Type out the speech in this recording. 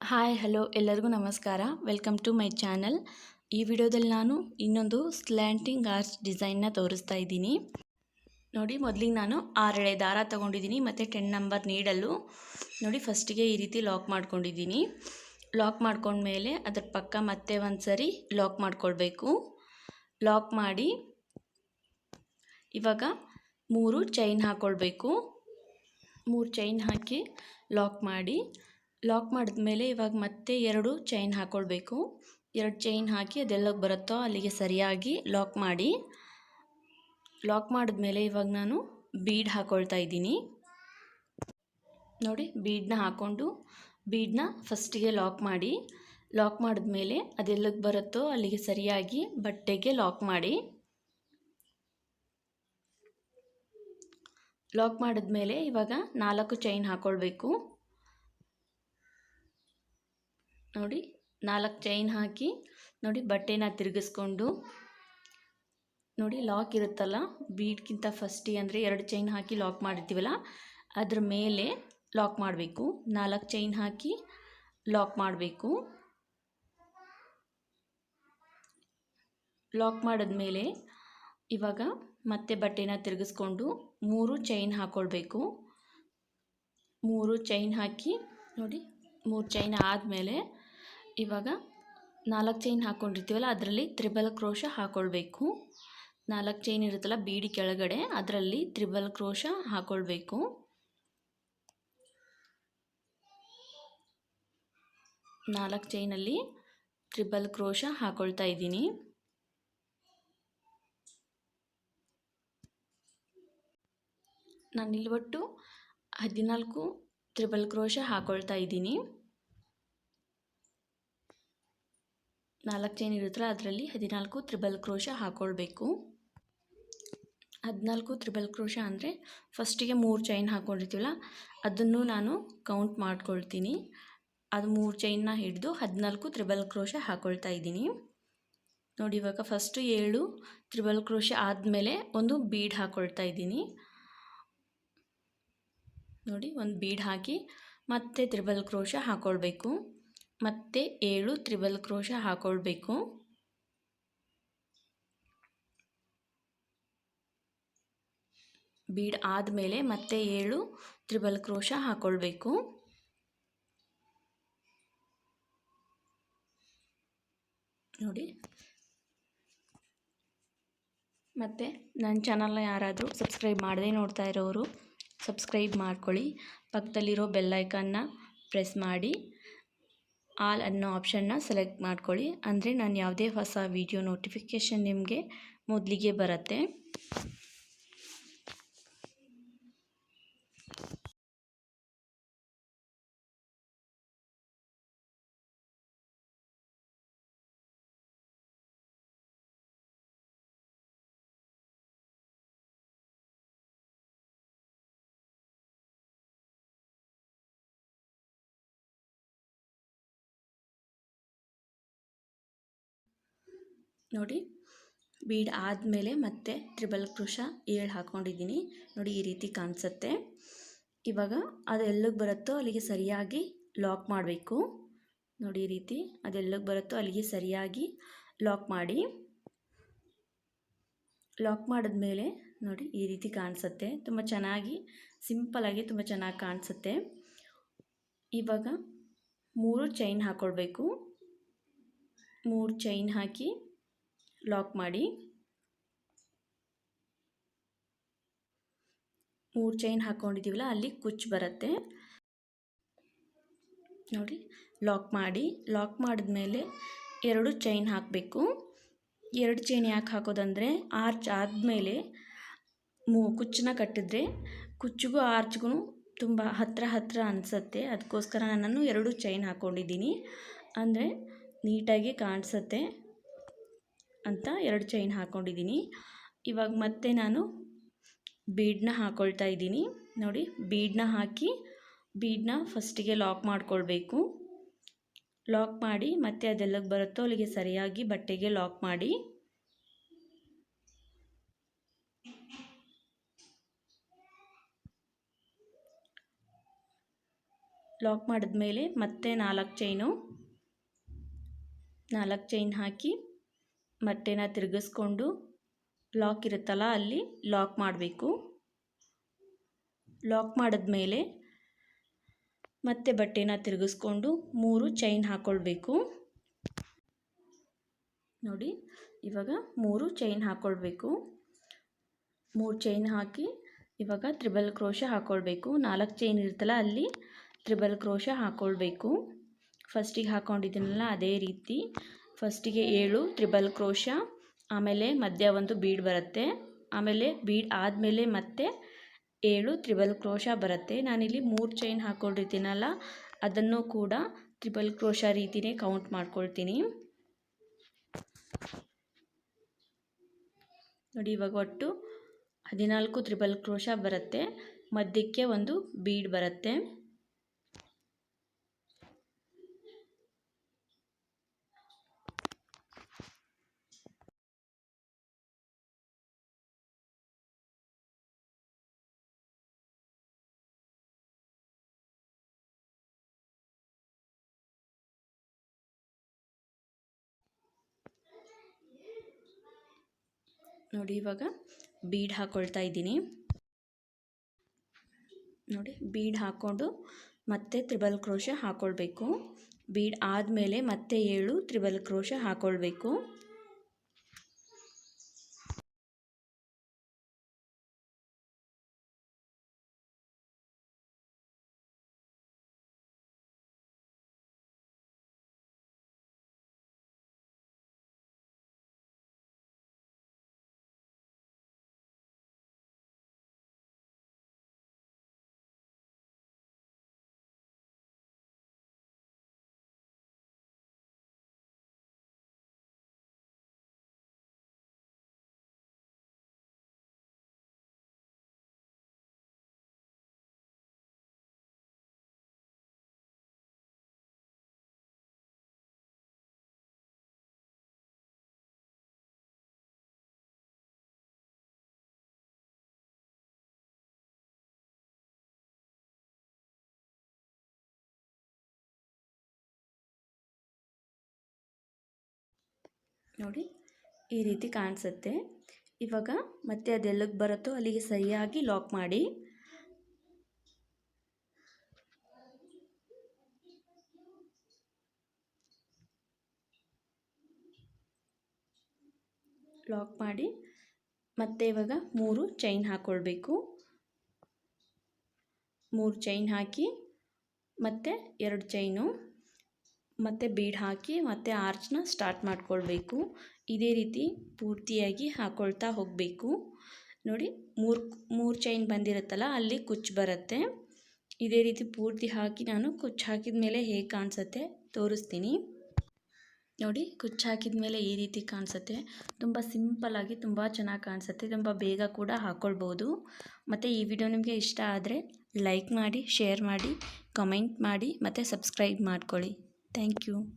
Hi hello ಎಲ್ಲರಿಗೂ ನಮಸ್ಕಾರ. Welcome to my channel ಈ ವಿಡಿಯೋದಲ್ಲಿ ನಾನು ಇನ್ನೊಂದು ಸ್ಲ್ಯಾಂಟಿಂಗ್ ಆರ್ಚ್ ಡಿಸೈನ್ನ ತೋರಿಸ್ತಾ ಇದ್ದೀನಿ. ನೋಡಿ, ಮೊದಲಿಗೆ ನಾನು ಆರಳೆ ದಾರ ತೊಗೊಂಡಿದ್ದೀನಿ, ಮತ್ತು ಟೆನ್ ನಂಬರ್ ನೀಡಲು ನೋಡಿ ಫಸ್ಟಿಗೆ ಈ ರೀತಿ ಲಾಕ್ ಮಾಡ್ಕೊಂಡಿದ್ದೀನಿ. ಲಾಕ್ ಮಾಡ್ಕೊಂಡ್ಮೇಲೆ ಅದ್ರ ಪಕ್ಕ ಮತ್ತೆ ಒಂದು ಸರಿ ಲಾಕ್ ಮಾಡ್ಕೊಳ್ಬೇಕು. ಲಾಕ್ ಮಾಡಿ ಇವಾಗ ಮೂರು ಚೈನ್ ಹಾಕ್ಕೊಳ್ಬೇಕು ಮೂರು ಚೈನ್ ಹಾಕಿ ಲಾಕ್ ಮಾಡಿ ಲಾಕ್ ಮಾಡಿದ್ಮೇಲೆ ಇವಾಗ ಮತ್ತೆ ಎರಡು ಚೈನ್ ಹಾಕ್ಕೊಳ್ಬೇಕು ಎರಡು ಚೈನ್ ಹಾಕಿ ಅದೆಲ್ಲಕ್ಕೆ ಬರುತ್ತೋ ಅಲ್ಲಿಗೆ ಸರಿಯಾಗಿ ಲಾಕ್ ಮಾಡಿ. ಲಾಕ್ ಮಾಡಿದ್ಮೇಲೆ ಇವಾಗ ನಾನು ಬೀಡ್ ಹಾಕ್ಕೊಳ್ತಾ ಇದ್ದೀನಿ. ನೋಡಿ ಬೀಡನ್ನ ಹಾಕ್ಕೊಂಡು ಬೀಡನ್ನ ಫಸ್ಟಿಗೆ ಲಾಕ್ ಮಾಡಿ. ಲಾಕ್ ಮಾಡಿದ್ಮೇಲೆ ಅದೆಲ್ಲಕ್ಕೆ ಬರುತ್ತೋ ಅಲ್ಲಿಗೆ ಸರಿಯಾಗಿ ಬಟ್ಟೆಗೆ ಲಾಕ್ ಮಾಡಿ. ಲಾಕ್ ಮಾಡಿದ್ಮೇಲೆ ಇವಾಗ ನಾಲ್ಕು ಚೈನ್ ಹಾಕ್ಕೊಳ್ಬೇಕು ನೋಡಿ, ನಾಲ್ಕು ಚೈನ್ ಹಾಕಿ, ನೋಡಿ ಬಟ್ಟೆನ ತಿರುಗಿಸ್ಕೊಂಡು, ನೋಡಿ ಲಾಕ್ ಇರುತ್ತಲ್ಲ ಬೀಡ್ಗಿಂತ ಫಸ್ಟಿ ಅಂದರೆ ಎರಡು ಚೈನ್ ಹಾಕಿ ಲಾಕ್ ಮಾಡಿರ್ತೀವಲ್ಲ, ಅದ್ರ ಮೇಲೆ ಲಾಕ್ ಮಾಡಬೇಕು. ನಾಲ್ಕು ಚೈನ್ ಹಾಕಿ ಲಾಕ್ ಮಾಡಬೇಕು. ಲಾಕ್ ಮಾಡಿದ್ಮೇಲೆ ಇವಾಗ ಮತ್ತೆ ಬಟ್ಟೆನ ತಿರುಗಿಸ್ಕೊಂಡು ಮೂರು ಚೈನ್ ಹಾಕ್ಕೊಳ್ಬೇಕು ಮೂರು ಚೈನ್ ಹಾಕಿ, ನೋಡಿ, ಮೂರು ಚೈನ್ ಆದಮೇಲೆ ಇವಾಗ ನಾಲ್ಕು ಚೈನ್ ಹಾಕ್ಕೊಂಡಿರ್ತೀವಲ್ಲ ಅದರಲ್ಲಿ ತ್ರಿಬಲ್ ಕ್ರೋಶ ಹಾಕ್ಕೊಳ್ಬೇಕು ನಾಲ್ಕು ಚೈನ್ ಇರುತ್ತಲ್ಲ, ಬೀಡಿ ಕೆಳಗಡೆ, ಅದರಲ್ಲಿ ತ್ರಿಬಲ್ ಕ್ರೋಶ ಹಾಕ್ಕೊಳ್ಬೇಕು ನಾಲ್ಕು ಚೈನಲ್ಲಿ ತ್ರಿಬಲ್ ಕ್ರೋಶ ಹಾಕ್ಕೊಳ್ತಾ ಇದ್ದೀನಿ. ನಾನು ಇಲ್ಲಿ ಒಟ್ಟು ಹದಿನಾಲ್ಕು ತ್ರಿಬಲ್ ಕ್ರೋಶ ಹಾಕ್ಕೊಳ್ತಾ ಇದ್ದೀನಿ. ನಾಲ್ಕು ಚೈನ್ ಇರುತ್ತಲ್ಲ, ಅದರಲ್ಲಿ ಹದಿನಾಲ್ಕು ತ್ರಿಬಲ್ ಕ್ರೋಶ ಹಾಕ್ಕೊಳ್ಬೇಕು ಹದಿನಾಲ್ಕು ತ್ರಿಬಲ್ ಕ್ರೋಶ ಅಂದರೆ ಫಸ್ಟಿಗೆ ಮೂರು ಚೈನ್ ಹಾಕ್ಕೊಂಡಿರ್ತೀವಲ್ಲ ಅದನ್ನು ನಾನು ಕೌಂಟ್ ಮಾಡ್ಕೊಳ್ತೀನಿ. ಅದು ಮೂರು ಚೈನ್ನ ಹಿಡಿದು ಹದಿನಾಲ್ಕು ತ್ರಿಬಲ್ ಕ್ರೋಶ ಹಾಕ್ಕೊಳ್ತಾ ಇದ್ದೀನಿ. ನೋಡಿ, ಇವಾಗ ಫಸ್ಟು ಏಳು ತ್ರಿಬಲ್ ಕ್ರೋಶ ಆದಮೇಲೆ ಒಂದು ಬೀಡ್ ಹಾಕ್ಕೊಳ್ತಾ ಇದ್ದೀನಿ. ನೋಡಿ, ಒಂದು ಬೀಡ್ ಹಾಕಿ ಮತ್ತೆ ತ್ರಿಬಲ್ ಕ್ರೋಶ ಹಾಕ್ಕೊಳ್ಬೇಕು ಮತ್ತೆ ಏಳು ತ್ರಿಬಲ್ ಕ್ರೋಶ ಹಾಕೊಳ್ಬೇಕು. ಬೀಡ್ ಆದಮೇಲೆ ಮತ್ತೆ ಏಳು ತ್ರಿಬಲ್ ಕ್ರೋಶ ಹಾಕ್ಕೊಳ್ಬೇಕು ನೋಡಿ. ಮತ್ತು ನನ್ನ ಚಾನಲ್ನ ಯಾರಾದರೂ ಸಬ್ಸ್ಕ್ರೈಬ್ ಮಾಡದೇ ನೋಡ್ತಾ ಇರೋರು ಸಬ್ಸ್ಕ್ರೈಬ್ ಮಾಡ್ಕೊಳ್ಳಿ. ಪಕ್ಕದಲ್ಲಿರೋ ಬೆಲ್ಲೈಕನ್ನ ಪ್ರೆಸ್ ಮಾಡಿ. ಆಲ್ ಅನ್ನೋ ಆಪ್ಷನ್ನ ಸೆಲೆಕ್ಟ್ ಮಾಡ್ಕೊಳ್ಳಿ. ಅಂದರೆ ನಾನು ಯಾವುದೇ ಹೊಸ ವೀಡಿಯೋ ನೋಟಿಫಿಕೇಷನ್ ನಿಮಗೆ ಮೊದಲಿಗೆ ಬರುತ್ತೆ. ನೋಡಿ, ಬೀಡ್ ಆದಮೇಲೆ ಮತ್ತೆ ತ್ರಿಬಲ್ ಕ್ರೋಶ ಏಳು ಹಾಕ್ಕೊಂಡಿದ್ದೀನಿ ನೋಡಿ, ಈ ರೀತಿ ಕಾಣಿಸುತ್ತೆ. ಇವಾಗ ಅದು ಎಲ್ಲಿಗೆ ಬರುತ್ತೋ ಅಲ್ಲಿಗೆ ಸರಿಯಾಗಿ ಲಾಕ್ ಮಾಡಬೇಕು. ನೋಡಿ, ಈ ರೀತಿ ಅದೆಲ್ಲಿಗೆ ಬರುತ್ತೋ ಅಲ್ಲಿಗೆ ಸರಿಯಾಗಿ ಲಾಕ್ ಮಾಡಿ. ಲಾಕ್ ಮಾಡಿದ್ಮೇಲೆ ನೋಡಿ, ಈ ರೀತಿ ಕಾಣಿಸುತ್ತೆ. ತುಂಬ ಚೆನ್ನಾಗಿ ಸಿಂಪಲಾಗಿ ತುಂಬ ಚೆನ್ನಾಗಿ ಕಾಣಿಸುತ್ತೆ. ಇವಾಗ ಮೂರು ಚೈನ್ ಹಾಕ್ಕೊಳ್ಬೇಕು ಮೂರು ಚೈನ್ ಹಾಕಿ ಲಾಕ್ ಮಾಡಿ. ಮೂರು ಚೈನ್ ಹಾಕ್ಕೊಂಡಿದ್ದೀವಲ್ಲ ಅಲ್ಲಿ ಕುಚ್ಚು ಬರುತ್ತೆ. ನೋಡಿ, ಲಾಕ್ ಮಾಡಿ. ಲಾಕ್ ಮಾಡಿದ್ಮೇಲೆ ಎರಡು ಚೈನ್ ಹಾಕಬೇಕು. ಎರಡು ಚೈನ್ ಯಾಕೆ ಹಾಕೋದಂದರೆ, ಆರ್ಚ್ ಆದಮೇಲೆ ಮೂ, ಕುಚ್ಚನ್ನ ಕಟ್ಟಿದ್ರೆ ಕುಚ್ಚಿಗೂ ಆರ್ಚ್ಗೂ ತುಂಬ ಹತ್ತಿರ ಹತ್ತಿರ ಅನಿಸುತ್ತೆ. ಅದಕ್ಕೋಸ್ಕರ ನಾನು ಎರಡು ಚೈನ್ ಹಾಕ್ಕೊಂಡಿದ್ದೀನಿ ಅಂದರೆ ನೀಟಾಗಿ ಕಾಣಿಸುತ್ತೆ. ಅಂತ ಎರಡು ಚೈನ್ ಹಾಕ್ಕೊಂಡಿದ್ದೀನಿ ಇವಾಗ ಮತ್ತೆ ನಾನು ಬೀಡನ್ನ ಹಾಕ್ಕೊಳ್ತಾ ಇದ್ದೀನಿ. ನೋಡಿ ಬೀಡನ್ನ ಹಾಕಿ ಬೀಡನ್ನ ಫಸ್ಟಿಗೆ ಲಾಕ್ ಮಾಡ್ಕೊಳ್ಬೇಕು. ಲಾಕ್ ಮಾಡಿ ಮತ್ತೆ ಅದೆಲ್ಲಕ್ಕೆ ಬರುತ್ತೋ ಅಲ್ಲಿಗೆ ಸರಿಯಾಗಿ ಬಟ್ಟೆಗೆ ಲಾಕ್ ಮಾಡಿ. ಲಾಕ್ ಮಾಡಿದ್ಮೇಲೆ ಮತ್ತೆ ನಾಲ್ಕು ಚೈನು ನಾಲ್ಕು ಚೈನ್ ಹಾಕಿ ಬಟ್ಟೆನ ತಿರುಗಿಸ್ಕೊಂಡು ಲಾಕ್ ಇರುತ್ತಲ್ಲ ಅಲ್ಲಿ ಲಾಕ್ ಮಾಡಬೇಕು. ಲಾಕ್ ಮಾಡಿದ್ಮೇಲೆ ಮತ್ತೆ ಬಟ್ಟೆನ ತಿರುಗಿಸ್ಕೊಂಡು ಮೂರು ಚೈನ್ ಹಾಕ್ಕೊಳ್ಬೇಕು ನೋಡಿ, ಇವಾಗ ಮೂರು ಚೈನ್ ಹಾಕ್ಕೊಳ್ಬೇಕು ಮೂರು ಚೈನ್ ಹಾಕಿ ಇವಾಗ ತ್ರಿಬಲ್ ಕ್ರೋಶ ಹಾಕ್ಕೊಳ್ಬೇಕು ನಾಲ್ಕು ಚೈನ್ ಇರುತ್ತಲ್ಲ ಅಲ್ಲಿ ತ್ರಿಬಲ್ ಕ್ರೋಶ ಹಾಕ್ಕೊಳ್ಬೇಕು ಫಸ್ಟಿಗೆ ಹಾಕ್ಕೊಂಡಿದ್ದೀನಲ್ಲ ಅದೇ ರೀತಿ. ಫಸ್ಟಿಗೆ ಏಳು, ತ್ರಿಬಲ್ ಕ್ರೋಶ, ಆಮೇಲೆ ಮಧ್ಯ ಒಂದು ಬೀಡ್ ಬರುತ್ತೆ. ಆಮೇಲೆ ಬೀಡ್ ಆದಮೇಲೆ ಮತ್ತೆ ಏಳು, ತ್ರಿಬಲ್ ಕ್ರೋಶ ಬರುತ್ತೆ. ನಾನಿಲ್ಲಿ ಮೂರು ಚೈನ್ ಹಾಕ್ಕೊಂಡಿರ್ತೀನಲ್ಲ ಅದನ್ನು ಕೂಡ ತ್ರಿಬಲ್ ಕ್ರೋಶ ರೀತಿನೇ ಕೌಂಟ್ ಮಾಡ್ಕೊಳ್ತೀನಿ. ನೋಡಿ, ಇವಾಗ ಒಟ್ಟು ಹದಿನಾಲ್ಕು ತ್ರಿಬಲ್ ಕ್ರೋಶ ಬರುತ್ತೆ. ಮಧ್ಯಕ್ಕೆ ಒಂದು ಬೀಡ್ ಬರುತ್ತೆ. ನೋಡಿ ಇವಾಗ ಬೀಡ್ ಹಾಕ್ಕೊಳ್ತಾ ಇದ್ದೀನಿ. ನೋಡಿ, ಬೀಡ್ ಹಾಕ್ಕೊಂಡು ಮತ್ತೆ ತ್ರಿಬಲ್ ಕ್ರೋಶ ಹಾಕ್ಕೊಳ್ಬೇಕು ಬೀಡ್ ಆದಮೇಲೆ ಮತ್ತೆ ಏಳು ತ್ರಿಬಲ್ ಕ್ರೋಶ ಹಾಕ್ಕೊಳ್ಬೇಕು ನೋಡಿ, ಈ ರೀತಿ ಕಾಣಿಸುತ್ತೆ. ಇವಾಗ ಮತ್ತೆ ಅದೆಲ್ಲಿಗೆ ಬರುತ್ತೋ ಅಲ್ಲಿಗೆ ಸರಿಯಾಗಿ ಲಾಕ್ ಮಾಡಿ. ಲಾಕ್ ಮಾಡಿ. ಮತ್ತೆ ಇವಾಗ ಮೂರು ಚೈನ್ ಹಾಕ್ಕೊಳ್ಬೇಕು ಮೂರು ಚೈನ್ ಹಾಕಿ ಮತ್ತೆ ಎರಡು ಚೈನು ಮತ್ತು ಬೀಡ್ ಹಾಕಿ ಮತ್ತು ಆರ್ಚ್ನ ಸ್ಟಾರ್ಟ್ ಮಾಡ್ಕೊಳ್ಬೇಕು. ಇದೇ ರೀತಿ ಪೂರ್ತಿಯಾಗಿ ಹಾಕ್ಕೊಳ್ತಾ ಹೋಗಬೇಕು. ನೋಡಿ, ಮೂರು ಮೂರು ಚೈನ್ ಬಂದಿರುತ್ತಲ್ಲ, ಅಲ್ಲಿ ಕುಚ್ಚು ಬರುತ್ತೆ. ಇದೇ ರೀತಿ ಪೂರ್ತಿ ಹಾಕಿ ನಾನು ಕುಚ್ಚು ಹಾಕಿದ ಮೇಲೆ ಹೇಗೆ ಕಾಣಿಸುತ್ತೆ ತೋರಿಸ್ತೀನಿ. ನೋಡಿ ಕುಚ್ಚು ಹಾಕಿದ ಮೇಲೆ ಈ ರೀತಿ ಕಾಣಿಸುತ್ತೆ. ತುಂಬ ಸಿಂಪಲ್ಲಾಗಿ ತುಂಬ ಚೆನ್ನಾಗಿ ಕಾಣಿಸುತ್ತೆ. ತುಂಬ ಬೇಗ ಕೂಡ ಹಾಕ್ಕೊಳ್ಬೋದು ಮತ್ತು ಈ ವಿಡಿಯೋ ನಿಮಗೆ ಇಷ್ಟ ಆದರೆ ಲೈಕ್ ಮಾಡಿ ಶೇರ್ ಮಾಡಿ ಕಮೆಂಟ್ ಮಾಡಿ, ಮತ್ತು ಸಬ್ಸ್ಕ್ರೈಬ್ ಮಾಡ್ಕೊಳ್ಳಿ. Thank you.